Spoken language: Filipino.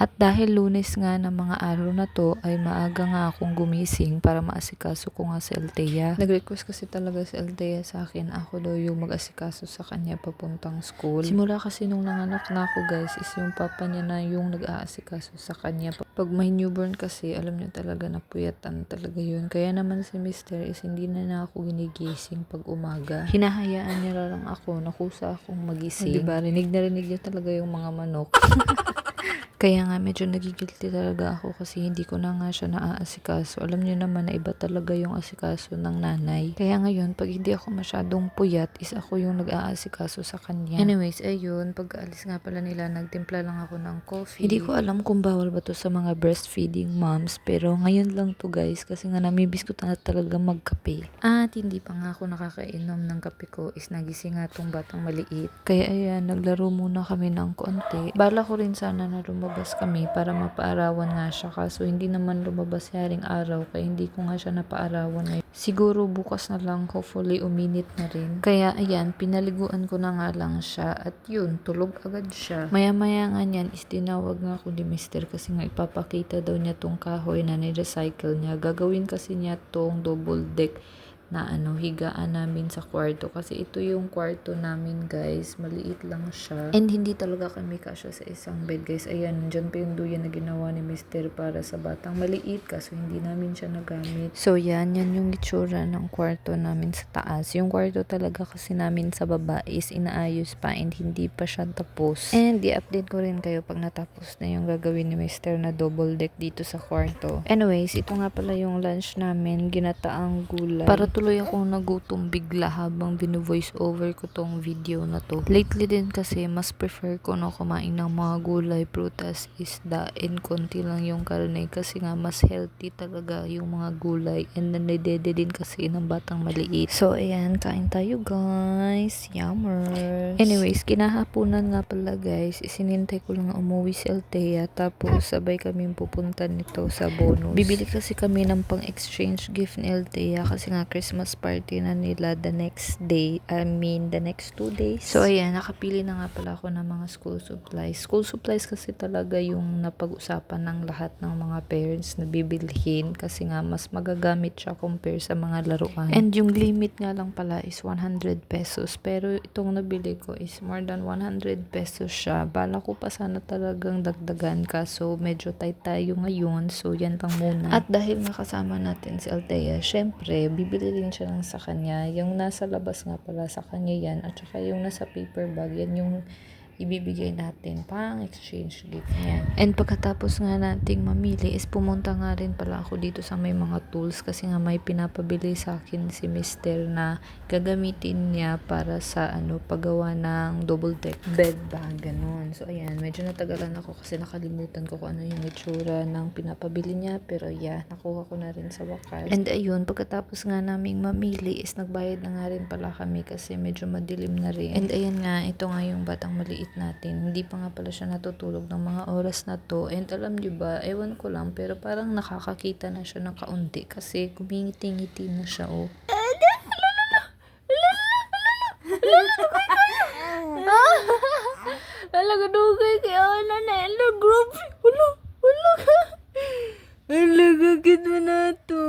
At dahil lunes nga ng mga araw na to ay maaga nga akong gumising para maasikaso ko nga si Althea. Nag-request kasi talaga si Althea sa akin ako daw yung mag-asikaso sa kanya papuntang school. Simula kasi nung nanganak na ako guys is yung papa niya na yung nag-aasikaso sa kanya. Pag may newborn kasi alam niyo talaga na puyatan talaga yun. Kaya naman si Mister is hindi na na ako ginigising pag umaga. Hinahayaan niya lang ako na kusa akong magising. Diba? Rinig na rinig niya talaga yung mga manok. Kaya nga medyo nagigilty talaga ako kasi hindi ko na nga siya naaasikaso. Alam niyo naman na iba talaga yung asikaso ng nanay. Kaya ngayon, pag hindi ako masyadong puyat, is ako yung nag-aasikaso sa kanya. Anyways, ayun, pag alis nga pala nila, nagtimpla lang ako ng coffee. Hindi ko alam kung bawal ba to sa mga breastfeeding moms, pero ngayon lang to guys, kasi nga namibis ko na talaga magkape. At hindi pa nga ako nakakainom ng kape ko, is nagising nga tong batang maliit. Kaya ayan, naglaro muna kami ng konti. Bala ko rin sana na lumabas kami para mapaarawan nga siya, kaso hindi naman lumabas yaring araw, kaya hindi ko nga siya napaarawan ngayon. Siguro bukas na lang, hopefully uminit na rin. Kaya ayan, pinaliguan ko na nga lang siya at yun, tulog agad siya. Maya-maya nga niyan is tinawag nga ako ni Mister kasi nga ipapakita daw niya tong kahoy na ni-recycle niya. Gagawin kasi niya tong double deck na ano, higaan namin sa kwarto. Kasi ito yung kwarto namin, guys. Maliit lang siya. And hindi talaga kami kasya sa isang bed, guys. Ayan, dyan pa yung duyan na ginawa ni Mister para sa batang maliit. Kaso hindi namin siya nagamit. So, yan. Yan yung itsura ng kwarto namin sa taas. Yung kwarto talaga kasi namin sa baba is inaayos pa and hindi pa siya tapos. And i-update ko rin kayo pag natapos na yung gagawin ni Mister na double deck dito sa kwarto. Anyways, ito nga pala yung lunch namin. Ginataang gulay. Para tuloy akong nagutom bigla habang bino-voice over ko tong video na to. Lately din kasi mas prefer ko na kumain ng mga gulay, prutas, isda, and konti lang yung karne kasi nga mas healthy talaga yung mga gulay and nanidede din kasi ng batang maliit. So ayan, kain tayo guys. Yummers. Anyways, kinahaponan nga pala guys, isinintay ko lang umuwi si Althea tapos sabay kami pupunta nito sa bonus. Bibili kasi kami ng pang-exchange gift ni Althea kasi nga Christmas party na nila the next day. I mean, the next two days. So, ayan, nakapili na nga pala ako ng mga school supplies. School supplies kasi talaga yung napag-usapan ng lahat ng mga parents na bibilhin kasi nga mas magagamit siya compare sa mga laruan. And yung limit nga lang pala is 100 pesos. Pero itong nabili ko is more than 100 pesos siya. Bala ko pa sana talagang dagdagan kaso medyo tight tayo ngayon. So, yan lang muna. At dahil nakasama natin si Althea, syempre, bibili rin siya lang sa kanya. Yung nasa labas nga pala sa kanya yan. At saka yung nasa paper bag, yan yung ibibigay natin pang exchange gift niya. And pagkatapos nga nating mamili is pumunta nga rin pala ako dito sa may mga tools kasi nga may pinapabili sa akin si Mister na gagamitin niya para sa ano paggawa ng double deck bed bag ganun. So ayan, medyo natagalan ako kasi nakalimutan ko kung ano yung itsura ng pinapabili niya pero yeah, nakuha ko na rin sa wakas. And ayun, pagkatapos nga naming mamili is nagbayad na nga rin pala kami kasi medyo madilim na rin. And ayan nga, ito nga yung batang maliit budget natin. Hindi pa nga pala siya natutulog ng mga oras na to. And alam niyo ba, ewan ko lang, pero parang nakakakita na siya ng kaunti kasi kumingiti-ngiti na siya, oh. Lalagdugay kay Ana na ilo group. Ulo, ulo ka. Lalagagid mo na to.